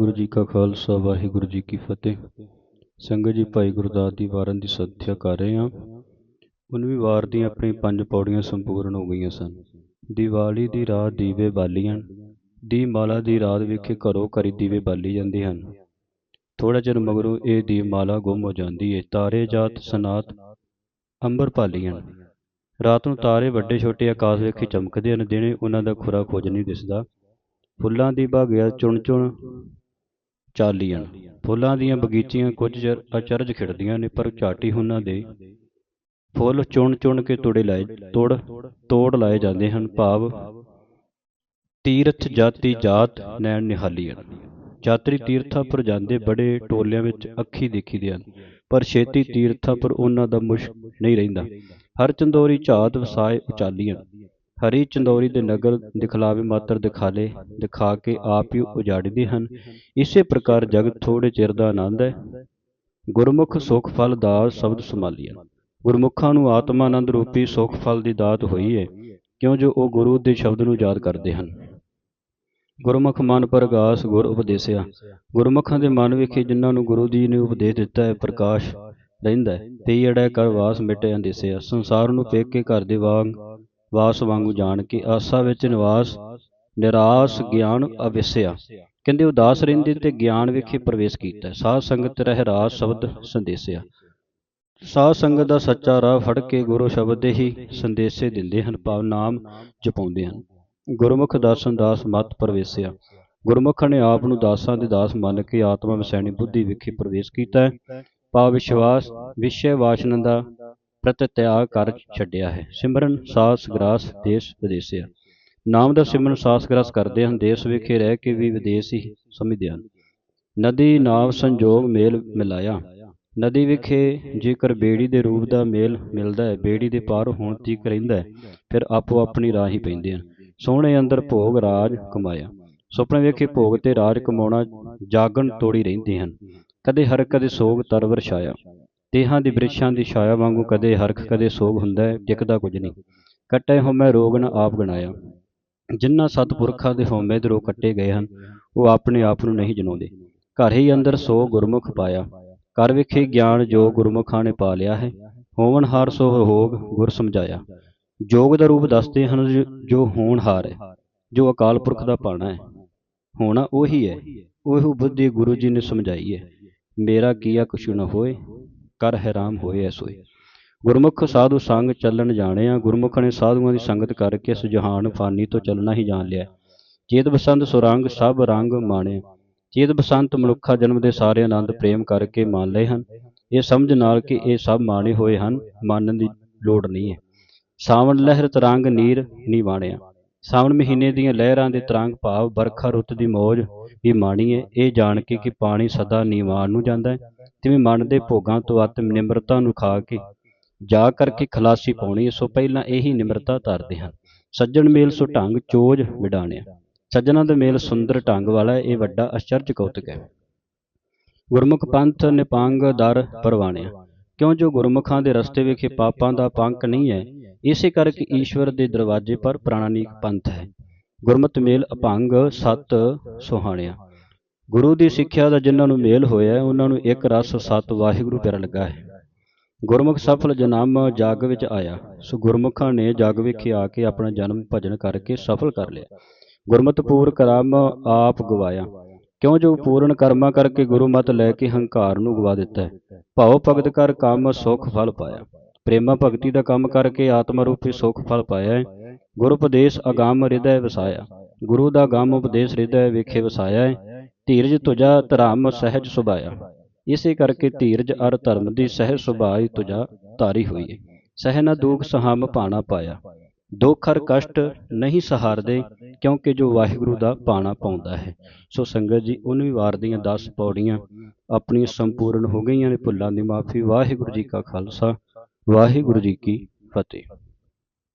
ਗੁਰੂ ਜੀ ਕਾ ਖਾਲਸਾ, ਵਾਹਿਗੁਰੂ ਜੀ ਕੀ ਫਤਿਹ। ਸੰਗਤ ਜੀ, ਭਾਈ ਗੁਰਦਾਸ ਦੀ ਵਾਰਨ ਦੀ ਸਥਿਆ ਕਰ ਰਹੇ ਹਾਂ। 19ਵੀਂ ਵਾਰ ਦੀਆਂ ਆਪਣੀ ਪੰਜ ਪੌੜੀਆਂ ਸੰਪੂਰਨ ਹੋ ਗਈਆਂ ਸਨ। ਦੀਵਾਲੀ ਦੀ ਰਾਤ ਦੀਵੇ ਬਾਲੀਆਂ ਦੀ ਮਾਲਾ ਦੀ ਰਾਤ ਵਿਖੇ ਘਰੋਂ ਘਰੀ ਦੀਵੇ ਬਾਲੀ ਜਾਂਦੇ ਹਨ। ਥੋੜਾ ਚਿਰ ਮਗਰੋਂ ਇਹ ਦੀਪਮਾਲਾ ਗੁੰਮ ਹੋ ਜਾਂਦੀ ਹੈ ਤਾਰੇ ਜਾਤ ਸਨਾਤ ਅੰਬਰ ਪਾਲੀਆਂ ਰਾਤ ਨੂੰ ਤਾਰੇ ਵੱਡੇ ਛੋਟੇ ਆਕਾਸ਼ ਵਿਖੇ ਚਮਕਦੇ ਹਨ। ਦਿਨੇ ਉਹਨਾਂ ਦਾ ਖੁਰਾ ਖੋਜ ਨਹੀਂ ਦਿਸਦਾ। ਫੁੱਲਾਂ ਦੀ ਬਾਗਿਆ ਚੁਣ ਚੁਣ ਚਾਲੀਆਂ। ਫੁੱਲਾਂ ਦੀਆਂ ਬਗੀਚੀਆਂ ਕੁਝ ਚਿਰ ਅਚਰਜ ਖਿੜਦੀਆਂ ਨੇ, ਪਰ ਝਾਟੀ ਉਹਨਾਂ ਦੇ ਫੁੱਲ ਚੁਣ ਚੁਣ ਕੇ ਤੋੜੇ ਲਾਏ ਤੋੜ ਤੋੜ ਲਾਏ ਜਾਂਦੇ ਹਨ। ਭਾਵ ਤੀਰਥ ਜਾਤੀ ਜਾਤ ਨੈਣ ਨਿਹਾਲੀਆਂ ਯਾਤਰੀ ਤੀਰਥਾਂ ਪਰ ਜਾਂਦੇ ਬੜੇ ਟੋਲਿਆਂ ਵਿੱਚ ਅੱਖੀ ਦੇਖੀਦੇ ਹਨ, ਪਰ ਛੇਤੀ ਤੀਰਥਾਂ ਪਰ ਉਹਨਾਂ ਦਾ ਮੁਸ਼ਕ ਨਹੀਂ ਰਹਿੰਦਾ। ਹਰ ਚੰਦੋਰੀ ਝਾਤ ਵਸਾਏ ਉਚਾਲੀਆਂ। ਹਰੀ ਚੰਦੌਰੀ ਦੇ ਨਗਰ ਦਿਖਲਾਵੇ ਮਾਤਰ ਦਿਖਾਲੇ, ਦਿਖਾ ਕੇ ਆਪ ਹੀ ਉਜਾੜਦੇ ਹਨ। ਇਸੇ ਪ੍ਰਕਾਰ ਜਗਤ ਥੋੜੇ ਚਿਰ ਦਾ ਆਨੰਦ ਹੈ। ਗੁਰਮੁਖ ਸੁਖ ਫਲ ਦਾਤ ਸ਼ਬਦ ਸੰਭਾਲੀਆਂ ਗੁਰਮੁਖਾਂ ਨੂੰ ਆਤਮਾ ਆਨੰਦ ਰੂਪੀ ਸੁਖ ਫਲ ਦੀ ਦਾਤ ਹੋਈ ਹੈ, ਕਿਉਂ ਜੋ ਉਹ ਗੁਰੂ ਦੇ ਸ਼ਬਦ ਨੂੰ ਯਾਦ ਕਰਦੇ ਹਨ। ਗੁਰਮੁਖ ਮਨ ਪ੍ਰਗਾਸ ਗੁਰ ਉਪਦੇਸਿਆ। ਗੁਰਮੁਖਾਂ ਦੇ ਮਨ ਵਿਖੇ ਜਿਨ੍ਹਾਂ ਨੂੰ ਗੁਰੂ ਜੀ ਨੇ ਉਪਦੇਸ਼ ਦਿੱਤਾ ਹੈ, ਪ੍ਰਕਾਸ਼ ਰਹਿੰਦਾ ਹੈ। ਤੇ ਅੜੈ ਕਰ ਵਾਸ ਮਿਟੇ ਅੰਦੇਸਿਆ। ਸੰਸਾਰ ਨੂੰ ਪੇਖ ਕੇ ਘਰ ਦੇ ਵਾਂਗ ਵਾਸ ਵਾਂਗੂ ਜਾਣ ਕੇ ਆਸਾ ਵਿੱਚ ਨਿਵਾਸ, ਨਿਰਾਸ ਗਿਆਨ ਅਵਿਸਿਆ। ਕਹਿੰਦੇ ਉਦਾਸ ਰਹਿੰਦੇ ਤੇ ਗਿਆਨ ਵਿਖੇ ਪ੍ਰਵੇਸ਼ ਕੀਤਾ। ਸਾਧ ਸੰਗਤ ਰਹਿ ਰਾਸ ਸ਼ਬਦ ਸੰਦੇਸਿਆ। ਸਾਧ ਸੰਗਤ ਦਾ ਸੱਚਾ ਰਾਹ ਫੜ ਕੇ ਗੁਰੂ ਸ਼ਬਦ ਦੇ ਹੀ ਸੰਦੇਸੇ ਦਿੰਦੇ ਹਨ, ਭਾਵ ਨਾਮ ਜਪਾਉਂਦੇ ਹਨ। ਗੁਰਮੁਖ ਦਰਸ਼ਨ ਦਾਸ ਮਤ ਪ੍ਰਵੇਸਿਆ। ਗੁਰਮੁਖ ਨੇ ਆਪ ਨੂੰ ਦਾਸਾਂ ਦੇ ਦਾਸ ਮੰਨ ਕੇ ਆਤਮਾ ਵਿਸੈਣੀ ਬੁੱਧੀ ਵਿਖੇ ਪ੍ਰਵੇਸ਼ ਕੀਤਾ। ਹੈ ਭਾਵ ਵਿਸ਼ਵਾਸ, ਵਿਸ਼ੇ ਵਾਸ਼ਨਾ ਦਾ ਪ੍ਰਤ ਤਿਆਗ ਕਰ ਛੱਡਿਆ ਹੈ। ਸਿਮਰਨ ਸਾਸ ਗ੍ਰਾਸ ਦੇਸ਼ ਵਿਦੇਸਿਆ ਨਾਮ ਦਾ ਸਿਮਰਨ ਸਾਸ ਗ੍ਰਾਸ ਕਰਦੇ ਹਨ। ਦੇਸ਼ ਵਿਖੇ ਰਹਿ ਕੇ ਵੀ ਵਿਦੇਸ਼ ਹੀ ਸਮਝਦੇ ਹਨ। ਨਦੀ ਨਾਵ ਸੰਜੋਗ ਮੇਲ ਮਿਲਾਇਆ। ਨਦੀ ਵਿਖੇ ਜੇਕਰ ਬੇੜੀ ਦੇ ਰੂਪ ਦਾ ਮੇਲ ਮਿਲਦਾ ਹੈ ਬੇੜੀ ਦੇ ਪਾਰ ਹੋਣ ਤੀਕ ਰਹਿੰਦਾ ਹੈ ਫਿਰ ਆਪੋ ਆਪਣੀ ਰਾਹ ਹੀ ਪੈਂਦੇ ਹਨ। ਸੋਹਣੇ ਅੰਦਰ ਭੋਗ ਰਾਜ ਕਮਾਇਆ। ਸੁਪਨੇ ਵੇਖੇ ਭੋਗ ਤੇ ਰਾਜ ਕਮਾਉਣਾ ਜਾਗਣ ਤੋੜੀ ਰਹਿੰਦੇ ਹਨ। ਕਦੇ ਹਰ ਕਦੇ ਸੋਗ ਤਰ ਵਰਛਾਇਆ। ਦੇਹਾਂ ਦੀ ਬ੍ਰਿਛਾਂ ਦੀ ਛਾਇਆ ਵਾਂਗੂ ਕਦੇ ਹਰਖ ਕਦੇ ਸੋਗ ਹੁੰਦਾ ਹੈ ਟਿਕਦਾ ਕੁਝ ਨਹੀਂ। ਕੱਟੇ ਹਉਮੈ ਰੋਗ ਨ ਆਪ ਗਣਾਇਆ। ਜਿਨ੍ਹਾਂ ਸਤਪੁਰਖਾਂ ਦੇ ਹਉਮੈ ਦੇ ਰੋਗ ਕੱਟੇ ਗਏ ਹਨ ਉਹ ਆਪਣੇ ਆਪ ਨੂੰ ਨਹੀਂ ਜਨਾਉਂਦੇ ਘਰ ਹੀ ਅੰਦਰ ਸੋ ਗੁਰਮੁਖ ਪਾਇਆ। ਕਰ ਵਿਖੇ ਗਿਆਨ ਜੋ ਗੁਰਮੁਖਾਂ ਨੇ ਪਾ ਲਿਆ ਹੈ ਹੋਵਨ ਹਾਰ ਸੋ ਹੋਗ ਗੁਰ ਸਮਝਾਇਆ। ਜੋਗ ਦਾ ਰੂਪ ਦੱਸਦੇ ਹਨ ਜੋ- ਜੋ ਹੋਣਹਾਰ ਹੈ ਜੋ ਅਕਾਲ ਪੁਰਖ ਦਾ ਪਾਣਾ ਹੈ। ਹੋਣਾ ਉਹੀ ਹੈ ਉਹ ਬੁੱਧੀ ਗੁਰੂ ਜੀ ਨੇ ਸਮਝਾਈ ਹੈ। ਮੇਰਾ ਕੀਆ ਕੁਛ ਨ ਹੋਏ ਕਰ ਹੈਰਾਮ ਹੋਏ ਐਸੋਏ ਗੁਰਮੁਖ ਸਾਧੂ ਸੰਗ ਚੱਲਣ ਜਾਣਿਆ, ਗੁਰਮੁਖ ਨੇ ਸਾਧੂਆਂ ਦੀ ਸੰਗਤ ਕਰਕੇ ਇਸ ਜਹਾਨ ਫਾਨੀ ਤੋਂ ਚੱਲਣਾ ਹੀ ਜਾਣ ਲਿਆ। ਚੇਤ ਬਸੰਤ ਸੁਰੰਗ ਸਭ ਰੰਗ ਮਾਣਿਆ। ਚੇਤ ਬਸੰਤ ਮਨੁੱਖਾ ਜਨਮ ਦੇ ਸਾਰੇ ਆਨੰਦ ਪ੍ਰੇਮ ਕਰਕੇ ਮਾਣ ਲਏ ਹਨ। ਇਹ ਸਮਝ ਨਾਲ ਕਿ ਇਹ ਸਭ ਮਾਣੇ ਹੋਏ ਹਨ ਮੰਨਣ ਦੀ ਲੋੜ ਨਹੀਂ ਹੈ। ਸਾਵਣ ਲਹਿਰ ਤਰੰਗ ਨੀਰ ਨਹੀਂ ਮਾਣਿਆ ਸਾਵਣ ਮਹੀਨੇ ਦੀਆਂ ਲਹਿਰਾਂ ਦੇ ਤਰੰਗ ਭਾਵ ਬਰਖਾ ਰੁੱਤ ਦੀ ਮੌਜ ਵੀ ਮਾਣੀ ਹੈ। ਇਹ ਜਾਣ ਕੇ ਕਿ ਪਾਣੀ ਸਦਾ ਨੀਵਾਨ ਨੂੰ ਜਾਂਦਾ ਹੈ। ਤਿਵੇਂ ਮਨ ਦੇ ਭੋਗਾਂ ਤੋਂ ਆਤਮ ਨਿਮਰਤਾ ਨੂੰ ਖਾ ਕੇ ਜਾ ਕਰਕੇ ਖਲਾਸੀ ਪਾਉਣੀ, ਸੋ ਪਹਿਲਾਂ ਇਹੀ ਨਿਮਰਤਾ ਧਾਰਦੇ ਹਨ ਸੱਜਣ ਮੇਲ ਸੋ ਢੰਗ ਚੋਜ ਵਿਡਾਣਿਆ। ਸੱਜਣਾ ਦਾ ਮੇਲ ਸੁੰਦਰ ਢੰਗ ਵਾਲਾ ਹੈ ਇਹ ਵੱਡਾ ਅਚਰਜ ਕੌਤਕ ਹੈ। ਗੁਰਮੁਖ ਪੰਥ ਨਿਪੰਗ ਦਰ ਪਰਵਾਣਿਆ। ਕਿਉਂ ਜੋ ਗੁਰਮੁਖਾਂ ਦੇ ਰਸਤੇ ਵਿਖੇ ਪਾਪਾਂ ਦਾ ਪੰਕ ਨਹੀਂ ਹੈ, ਇਸੇ ਕਰਕੇ ਈਸ਼ਵਰ ਦੇ ਦਰਵਾਜ਼ੇ ਪਰ ਪ੍ਰਾਣਾਨੀਕ ਪੰਥ ਹੈ। ਗੁਰਮਤਿ ਮੇਲ ਅਭੰਗ ਸਤ ਸੁਹਾਣਿਆ। ਗੁਰੂ ਦੀ ਸਿੱਖਿਆ ਦਾ ਜਿਨ੍ਹਾਂ ਨੂੰ ਮੇਲ ਹੋਇਆ ਉਹਨਾਂ ਨੂੰ ਇੱਕ ਰਸ ਸਤ ਵਾਹਿਗੁਰੂ ਪਿਆਰਾ ਲੱਗਾ ਹੈ। ਗੁਰਮੁਖ ਸਫਲ ਜਨਮ ਜਗ ਵਿੱਚ ਆਇਆ। ਸੋ ਗੁਰਮੁਖਾਂ ਨੇ ਜਗ ਵਿਖੇ ਆ ਕੇ ਆਪਣਾ ਜਨਮ ਭਜਨ ਕਰਕੇ ਸਫਲ ਕਰ ਲਿਆ। ਗੁਰਮਤਿ ਪੂਰ ਕਰਮ ਆਪ ਗਵਾਇਆ। ਕਿਉਂ ਜੋ ਪੂਰਨ ਕਰਮਾਂ ਕਰਕੇ ਗੁਰੂ ਮਤ ਲੈ ਕੇ ਹੰਕਾਰ ਨੂੰ ਗਵਾ ਦਿੱਤਾ ਹੈ? ਭਾਉ ਭਗਤ ਕਰ ਕੰਮ ਸੁਖ ਫਲ ਪਾਇਆ। ਪ੍ਰੇਮਾ ਭਗਤੀ ਦਾ ਕੰਮ ਕਰਕੇ ਆਤਮਾ ਰੂਪੀ ਸੁਖ ਫਲ ਪਾਇਆ ਹੈ। ਗੁਰੂ ਉਪਦੇਸ਼ ਅਗੰਮ ਹਿਰਦੈ ਵਸਾਇਆ। ਗੁਰੂ ਦਾ ਗੰਮ ਉਪਦੇਸ਼ ਹਿਰਦੈ ਵਿਖੇ ਵਸਾਇਆ ਹੈ। ਧੀਰਜ ਤੁਜਾ ਧਰਮ ਸਹਿਜ ਸੁਭਾਇਆ। ਇਸੇ ਕਰਕੇ ਧੀਰਜ ਅਰ ਧਰਮ ਦੀ ਸਹਿਜ ਸੁਭਾਈ ਤੁਜਾ ਧਾਰੀ ਹੋਈ ਹੈ ਸਹਿ ਨ ਦੁਖ ਸਹਮ ਭਾਣਾ ਪਾਇਆ। ਦੁੱਖ ਹਰ ਕਸ਼ਟ ਨਹੀਂ ਸਹਾਰਦੇ, ਕਿਉਂਕਿ ਜੋ ਵਾਹਿਗੁਰੂ ਦਾ ਪਾਣਾ ਪਾਉਂਦਾ ਹੈ। ਸੋ ਸੰਗਤ ਜੀ 19ਵੀਂ ਵਾਰ ਦੀਆਂ 10 ਪੌੜੀਆਂ ਆਪਣੀਆਂ ਸੰਪੂਰਨ ਹੋ ਗਈਆਂ ਨੇ ਭੁੱਲਾਂ ਦੀ ਮਾਫੀ। ਵਾਹਿਗੁਰੂ ਜੀ ਕਾ ਖਾਲਸਾ, ਵਾਹਿਗੁਰੂ ਜੀ ਕੀ ਫਤਿਹ।